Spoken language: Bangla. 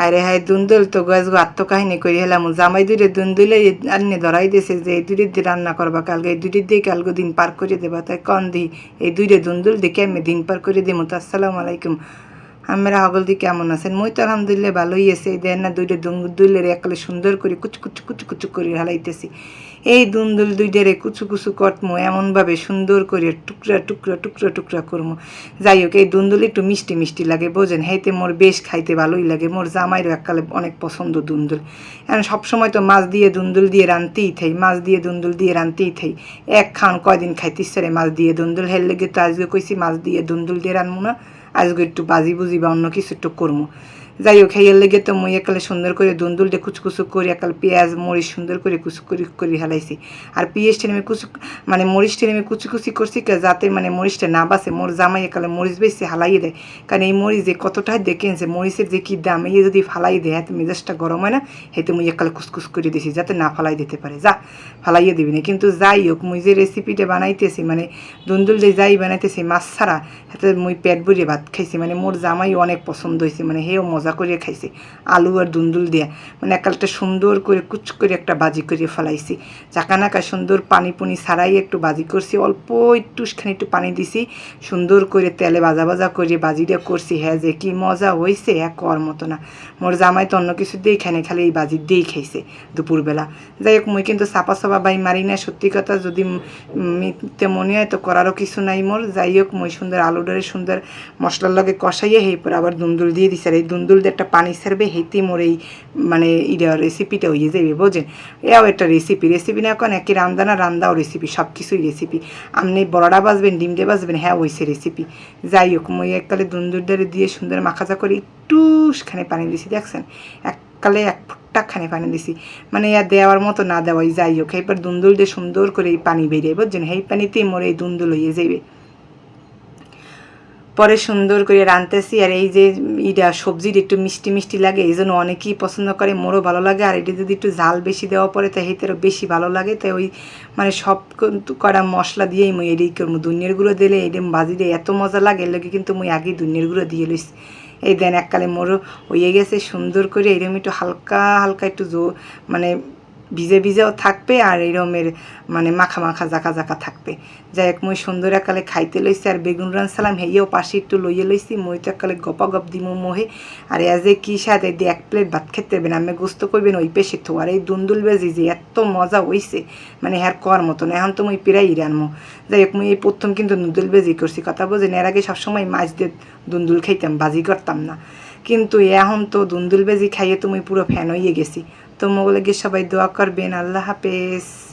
হায় রে হায় দুন্দুল তো গাছ গো আত্মকাহিনী করি হেলাম। জামাই দুইরে দুন্দুলে আন্নে ধরাই দিয়েছে যে এই দুটির দিয়ে রান্না করবা কালকে, এই দুটির দিয়ে কালকে দিন পার করে দেবা। তাই কন দি, এই দুইরে দুন্দুল দেখে আমি দিন পার করে দেবো তো আসসালামু আলাইকুম। আমরা হগল দি কেমন আছেন? মই তো আলহামদুলিল্লাহ ভালোই আছে। এই দেন না, দুইটা দুন্দুলের একালে সুন্দর করে কুচু কুচু কুচু কুচু করে হালাইতেছি। এই দুন্দুল দুইটারে কুচু কুচু কটমো এমনভাবে সুন্দর করে টুকরা টুকরা টুকরা টুকরা করমো। যাই হোক এই দুন্দুল একটু মিষ্টি মিষ্টি লাগে, বোঝেন? হেতে মোর বেশ খাইতে ভালোই লাগে, মোর জামাইরও এককালে অনেক পছন্দ দুন্দুল এখন সবসময় তো মাছ দিয়ে দুন্দুল দিয়ে রানতেই থাই, মাছ দিয়ে দুন্দুল দিয়ে রানতেই থাই। এক খান কয়দিন খাইতে ইচ্ছারে মাছ দিয়ে দুন্দুল হের লেগে তো আজকে কইছি মাছ দিয়ে দুন্দুল দিয়ে রানবো না। আজকে একটু বাজি বুঝি বা অন্য কিছু একটু করব যাই হোক খাইয়ের লেগে তো মুই একালে সুন্দর করে দুন্দুল দিয়ে কুচকুচু করে, একাল পেঁয়াজ, মরিচ সুন্দর করে কুচু করে করে হেলাইছি আর পেঁয়াজটা নেমে কুচু মানে মরিচটা নেমে কুচি করছি যাতে মানে মরিচটা না বাসে মোর জামাই একালে মরিচ বেশি হালাইয়ে দেয়। কারণ এই মরিচ যে কতটা দেখেনছে মরিচের যে কি দাম, এই যদি ফালাই দেয় হাতে মেজাজটা গরম হয় না হেতে মুই একালে কুচকুচ করে দিছি, যাতে না ফালাই দিতে পারে। যা, ফালাইয়ে দিবি না। কিন্তু যাই হোক মুই যে রেসিপিটা বানাইতেছি মানে দুন্দুল যে যাই বানাইতেছি মাছ ছাড়া, হাতে মুই পেট ভরিয়ে ভাত খাইছি। মানে মোর জামাই অনেক পছন্দ হয়েছে মানে হেও মজা করে খাইছে, আলু আর দুন্দুল দিয়া। মানে একালটা সুন্দর করে কুচ করে একটা বাজি করে ফেলাইছি। চাকানাকা সুন্দর পানি পুনি ছাড়াই একটু বাজি করছি, অল্প একটুখানি একটু পানি দিছি। সুন্দর করে তেলে ভাজা ভাজা করে বাজিটা করছি। হ্যাঁ যে কি মজা হয়েছে এক কর মতো না। মোর জামাই তো অন্য কিছু দিয়েই খানে খালি এই বাজি দিয়েই খাইছে দুপুরবেলা। যাই হোক, মুই কিন্তু চাপা চাপা বাই মারি না, সত্যি কথা যদি মিথ্যে মনে হয় তো করারও কিছু নাই মোর। যাই হোক, মই সুন্দর আলু আলুডারে সুন্দর মশলার লগে কষাইয়ে সেই পরে আবার দুন্দুল দিয়ে দিছে। আর এই দুন্দুল দিয়ে একটা পানি ছাড়বে হেঁতে মোর এই মানে ইটা রেসিপিটা হয়ে যাবে বোঝেন এও একটা রেসিপি রেসিপি না কোন একই রান্দানা, রান্দাও রেসিপি সব কিছুই রেসিপি আপনি বড়াটা বাজবেন ডিম দিয়ে বাজবেন হ্যাঁ ওইসে রেসিপি যাই হোক মই এককালে দুন্দুরদারে দিয়ে সুন্দর মাখাজা করে একটুখানি পানি দিছি, দেখছেন? এককালে এক ফুটটা খানে পানি দিছি। মানে ইয়া দেওয়ার মতো না দেওয়াই যাই হোক এইবার দুন্দুল দিয়ে সুন্দর করে এই পানি বেরিয়ে, বুঝছেন? এই পানিতেই মোর এই দুন্দুল হয়ে যাবে পরে সুন্দর করে রাঁধতেছি আর এই যে ইটা সবজির একটু মিষ্টি মিষ্টি লাগে, এই জন্য অনেকেই পছন্দ করে, মোরও ভালো লাগে। আর এটা যদি একটু ঝাল বেশি দেওয়া পরে তাই হেতেরও বেশি ভালো লাগে। তাই ওই মানে সব করা মশলা দিয়েই মুই এডিক করব। দুনিয়ার গুঁড়ো দিলে এরম বাজিলে এত মজা লাগে, এর লগে কিন্তু মুই আগেই দুনিয়ার গুঁড়ো দিয়ে লইছি। এই দেন এককালে মোরও হয়ে গেছে সুন্দর করে, এরকম একটু হালকা হালকা একটু জো মানে ভিজে ভিজেও থাকবে আর এরমের মানে মাখা মাখা, জাকা জাকা থাকবে। যাই হোক, মই সুন্দর একালে খাইতে লইছি আর বেগুন রান সালাম হেয়েও পাশে একটু লইয়ে লইছি। মই তো একালে গপা গপ দিমু মোহে। আর এজ এ কী সাথে দিয়ে এক প্লেট ভাত খেতে দেবেন আমি গোস্ত করবেন ওই পেশে তো আর এই দুন্দুল বেজি যে এত মজা হইছে মানে হ্যার কর মতন। এখন তো মুই পিরাই রানমো যাই হোক, মুই এই প্রথম কিন্তু নুদুল বেজি করছি। কথা বোঝেন, এর আগে সবসময় মাছ দিয়ে দুন্দুল খাইতাম, বাজি করতাম না। কিন্তু এখন তো দুন্দুল বেজি খাইয়ে তো মই পুরো ফ্যান হয়ে গেছি। তো মোগলে গিয়ে সবাই দোয়া করবেন আল্লাহ হাফেজ